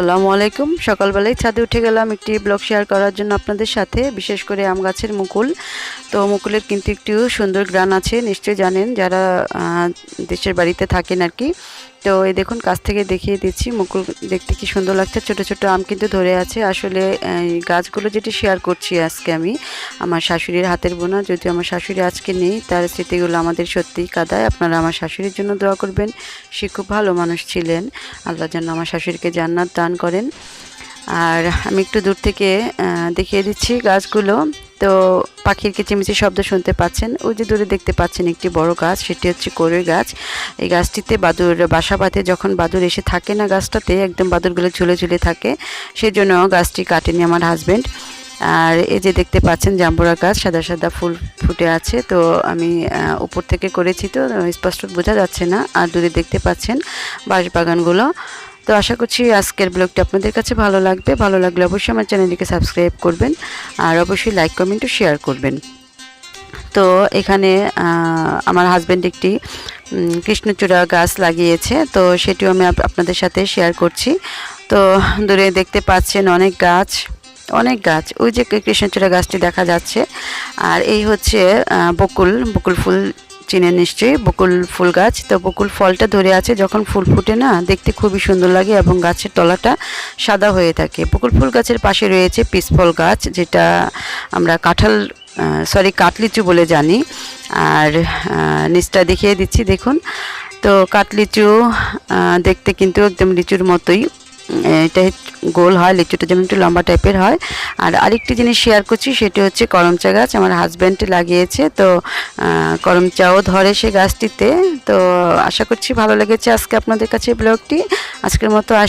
আসসালামু আলাইকুম। সকালবেলায় ছাদে উঠে গেলাম একটি ব্লগ শেয়ার করার জন্য আপনাদের সাথে, বিশেষ করে আম গাছের মুকুল। তো মুকুলের কিন্তু একটু সুন্দর গ্রান আছে, নিশ্চয়ই জানেন যারা দেশের বাড়িতে থাকেন আর কি। তো এই দেখুন, কাছ থেকে দেখিয়ে দিচ্ছি মুকুল দেখতে কি সুন্দর লাগছে। ছোট ছোট আম কিন্তু ধরে আছে। আসলে গাছগুলো যেটি শেয়ার করছি আজকে আমি, আমার শাশুড়ির হাতের বোনা। যদি আমার শাশুড়ি আজকে নেই, তার স্মৃতিগুলো আমাদের সত্যিই কাদায়। আপনারা আমার শাশুড়ির জন্য দোয়া করবেন। সে খুব ভালো মানুষ ছিলেন। আল্লাহ যেন আমার শাশুড়িকে জান্নাত দান করেন। আর আমি একটু দূর থেকে দেখিয়ে দিচ্ছি গাছগুলো। তো পাখির কিচিমিচি শব্দ শুনতে পাচ্ছেন। ওই যে দূরে দেখতে পাচ্ছেন একটি বড় গাছ, সেটি হচ্ছে কড়ই গাছ। এই গাছটিতে বাদুর, বাসা বাঁধে যখন বাদুর এসে থাকে না গাছটাতে, একদম বাদুরগুলো ঝুলে ঝুলে থাকে। সেজন্য গাছটি কাটেনি আমার হাজবেন্ড আর এই যে দেখতে পাচ্ছেন জাম্বুরা গাছ, সাদা সাদা ফুল ফুটে আছে। তো আমি উপর থেকে করেছি তো, স্পষ্ট বোঝা যাচ্ছে না। আর দূরে দেখতে পাচ্ছেন বাঁশবাগানগুলো। তো আশা করছি আজকের ব্লগটি আপনাদের কাছে ভালো লাগবে। ভালো লাগলে অবশ্যই আমার চ্যানেলটিকে সাবস্ক্রাইব করবেন আর অবশ্যই লাইক কমেন্টও শেয়ার করবেন। তো এখানে আমার হাজব্যান্ড একটি কৃষ্ণচূড়া গাছ লাগিয়েছে, তো সেটিও আমি আপ- আপনাদের সাথে শেয়ার করছি। তো দূরে দেখতে পাচ্ছেন অনেক গাছ অনেক গাছ। ওই যে কৃষ্ণচূড়া গাছটি দেখা যাচ্ছে। আর এই হচ্ছে বকুল বকুল ফুল চিনেন নিশ্চয়ই, বকুল ফুল গাছ। তো বকুল ফলটা ধরে আছে যখন ফুল ফুটে না, দেখতে খুবই সুন্দর লাগে এবং গাছের তলাটা সাদা হয়ে থাকে। বকুল ফুল গাছের পাশে রয়েছে পিসফল গাছ, যেটা আমরা কাঁঠাল সরি কাটলিচু বলে জানি। আর নিচটা দেখিয়ে দিচ্ছি, দেখুন। তো কাটলিচু দেখতে কিন্তু একদম লিচুর মতোই। এটা গোল হয়, লিচুটা যেমন একটু লম্বা টাইপের হয়। আর আরেকটি জিনিস শেয়ার করছি, সেটি হচ্ছে করমচা গাছ। আমার হাজব্যান্ড লাগিয়েছে, তো করমচাও ধরে সে গাছটিতে। তো, আশা করছি ভালো লেগেছে আজকে আপনাদের কাছে ব্লগটি আজকের মতো আস